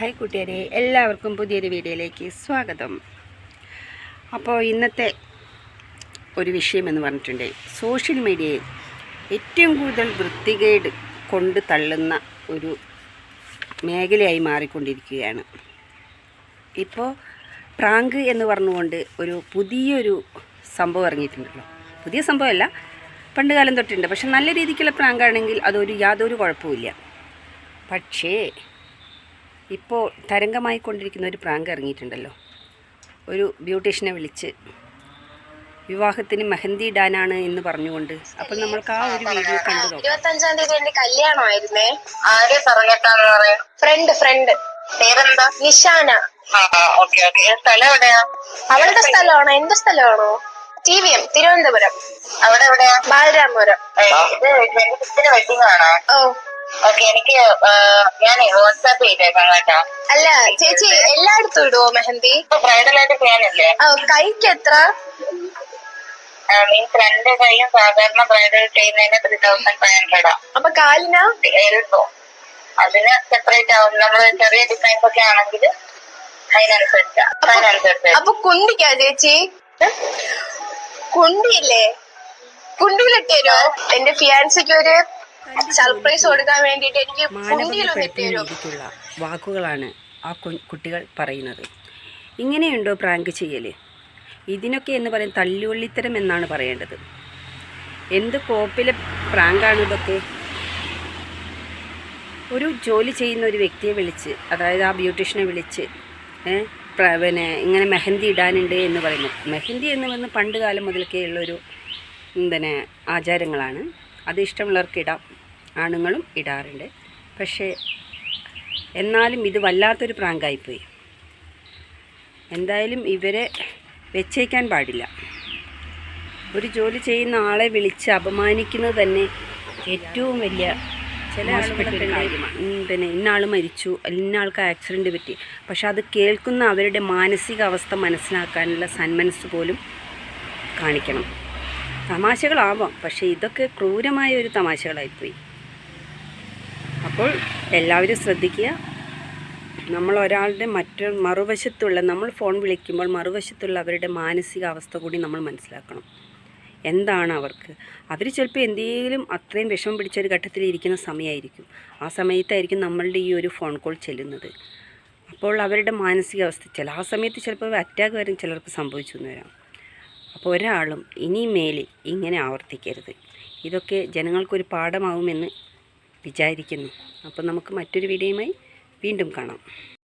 Hi കൂട്ടുകാരെ എല്ലാവർക്കും പുതിയൊരു വീഡിയോയിലേക്ക് സ്വാഗതം. അപ്പോൾ ഇന്നത്തെ ഒരു വിഷയമെന്ന് പറഞ്ഞിട്ടുണ്ട്. സോഷ്യൽ മീഡിയയിൽ ഏറ്റവും കൂടുതൽ വൃത്തികേട് കൊണ്ട് തള്ളുന്ന ഒരു മേഖലയായി മാറിക്കൊണ്ടിരിക്കുകയാണ്. ഇപ്പോൾ പ്രാങ്ക് എന്ന് പറഞ്ഞുകൊണ്ട് ഒരു പുതിയൊരു സംഭവം ഇറങ്ങിയിട്ടുണ്ടല്ലോ. പുതിയ സംഭവമല്ല പണ്ട് കാലം തൊട്ടുണ്ട്. പക്ഷെ നല്ല രീതിക്കുള്ള പ്രാങ്കാണെങ്കിൽ അതൊരു യാതൊരു കുഴപ്പമില്ല പക്ഷേ ഇപ്പോൾ തരംഗമായിക്കൊണ്ടിരിക്കുന്ന ഒരു പ്രാങ്ക് ഇറങ്ങിയിട്ടുണ്ടല്ലോ. ഒരു ബ്യൂട്ടീഷ്യനെ വിളിച്ച് വിവാഹത്തിന് മെഹന്തി ഇടാനാണ് എന്ന് പറഞ്ഞുകൊണ്ട് അപ്പോൾ നമ്മൾക്ക് ആ ഒരു വീഡിയോ കണ്ടു നോക്കാം. ഇരുപത്തഞ്ചാം തീയതി എന്റെ കല്യാണമായിരുന്നേ. ആരെ പറഞ്ഞിട്ടാന്ന് പറയാം ഫ്രണ്ട് ഫ്രണ്ട്. പേരെന്താ? നിഷാന. സ്ഥലം എവിടെയാ? അവളുടെ സ്ഥലമാണോ? എന്റെ സ്ഥലമാണോ? T V M Thiruvananthapuram. അവിടെ എവിടെയാ? ബാലരാമപുരം. ഇത് വെഡിങ് ആണോ ഓ. ഓക്കെ എനിക്ക് ഞാൻ വാട്സാപ്പ് ചെയ്തേക്കാം കേട്ടോ. അല്ല ചേച്ചി എല്ലായിടത്തും ഇടുവോ മെഹന്തി? ബ്രൈഡലായിട്ട് ചെയ്യാനില്ലേ കൈക്ക് എത്ര മീൻസ് രണ്ട് കൈയും സാധാരണ ബ്രൈഡൽ ചെയ്യുന്നതിന് ത്രീ തൗസൻഡ് ഫൈവ് ഹൺഡ്രഡാ അപ്പൊ കാലിനാ? എൽബോ അതിന് സെപ്പറേറ്റ് ആവും. നമ്മൾ ചെറിയ ഡിസൈൻസ് ഒക്കെ ആണെങ്കിൽ അതിനനുസരിച്ചാ. അതിനനുസരിച്ച് അപ്പൊ കുണ്ടിക്കാ ചേച്ചി? കുണ്ടിയില്ലേ? കുണ്ടിയിലിട്ടോ എന്റെ ഫിയാൻസിക്ക് ഒരു സർപ്രൈസ് കൊടുക്കാൻ വേണ്ടിട്ട് എനിക്ക് മാനവപ്പെടുത്തുന്ന വാക്കുകളാണ് ആ കുട്ടികൾ പറയുന്നത്. ഇങ്ങനെയുണ്ടോ പ്രാങ്ക് ചെയ്യൽ ഇതിനൊക്കെ എന്ന് പറയും തല്ലുള്ളിത്തരം എന്നാണ് പറയേണ്ടത്. എന്ത് കോപ്പിലെ പ്രാങ്കാണ് ഇതൊക്കെ? ഒരു ജോലി ചെയ്യുന്ന ഒരു വ്യക്തിയെ വിളിച്ച് അതായത് ആ ബ്യൂട്ടീഷ്യനെ വിളിച്ച് പിന്നെ ഇങ്ങനെ മെഹന്തി ഇടാനുണ്ട് എന്ന് പറയുന്നു. മെഹന്തി എന്ന് പറയുന്നത് പണ്ട് കാലം മുതൽക്കേ ഉള്ളൊരു പിന്നെ ആചാരങ്ങളാണ്. അത് ഇഷ്ടമുള്ളവർക്ക് ഇടാം ആണുങ്ങളും ഇടാറുണ്ട്. പക്ഷേ എന്നാലും ഇത് വല്ലാത്തൊരു പ്രാങ്കായിപ്പോയി. എന്തായാലും ഇവരെ വെച്ചേക്കാൻ പാടില്ല. ഒരു ജോലി ചെയ്യുന്ന ആളെ വിളിച്ച് അപമാനിക്കുന്നത് തന്നെ ഏറ്റവും വലിയ ചില ആളുകളൊക്കെ ഉണ്ട്, പിന്നെ ഇന്നാൾ മരിച്ചു. ഇന്നാൾക്ക് ആക്സിഡന്റ് പറ്റി. പക്ഷെ അത് കേൾക്കുന്ന അവരുടെ മാനസികാവസ്ഥ മനസ്സിലാക്കാനുള്ള സന്മനസ് പോലും കാണിക്കണം. തമാശകളാവാം. പക്ഷേ ഇതൊക്കെ ക്രൂരമായ ഒരു തമാശകളായിപ്പോയി. അപ്പോൾ എല്ലാവരും ശ്രദ്ധിക്കുക. നമ്മൾ ഒരാളുടെ മറ്റു മറുവശത്തുള്ള നമ്മൾ ഫോൺ വിളിക്കുമ്പോൾ മറുവശത്തുള്ള അവരുടെ മാനസികാവസ്ഥ കൂടി നമ്മൾ മനസ്സിലാക്കണം. എന്താണ് അവർക്ക്? അവർ ചിലപ്പോൾ എന്തെങ്കിലും അത്രയും വിഷമം പിടിച്ച ഒരു ഘട്ടത്തിൽ ഇരിക്കുന്ന സമയമായിരിക്കും. ആ സമയത്തായിരിക്കും നമ്മളുടെ ഈ ഒരു ഫോൺ കോൾ ചെല്ലുന്നത്. അപ്പോൾ അവരുടെ മാനസികാവസ്ഥ ചില ആ സമയത്ത് ചിലപ്പോൾ അറ്റാക്ക് വരും ചിലർക്ക് സംഭവിച്ചു എന്ന് വരാം. അപ്പോൾ ഒരാളും ഇനി മേലിൽ ഇങ്ങനെ ആവർത്തിക്കരുത്. ഇതൊക്കെ ജനങ്ങൾക്കൊരു പാഠമാവുമെന്ന് വിചാരിക്കുന്നു. അപ്പോൾ നമുക്ക് മറ്റൊരു വീഡിയോയുമായി വീണ്ടും കാണാം.